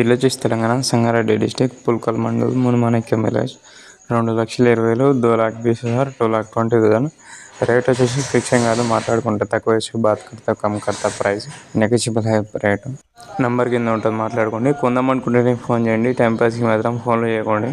ఇల్లు వచ్చేసి Telangana Sangareddy district Pulkal mandal Munumanikyam village రెండు లక్షల ఇరవై వేలు దో లాక్ బీస్ హజార్ two lakh twenty thousand. Rate వచ్చేసి ఫిక్సింగ్ కాదు మాట్లాడుకుంటే తక్కువ వేసి బాత్ కడతా కమ్ కడతా ప్రైస్ నెగోషియబుల్ హై రేట్. నెంబర్ కింద ఉంటుంది మాట్లాడుకోండి. కొందాం అనుకుంటే ఫోన్ చేయండి టైం పాస్కి మాత్రం ఫోన్లో చేయకండి.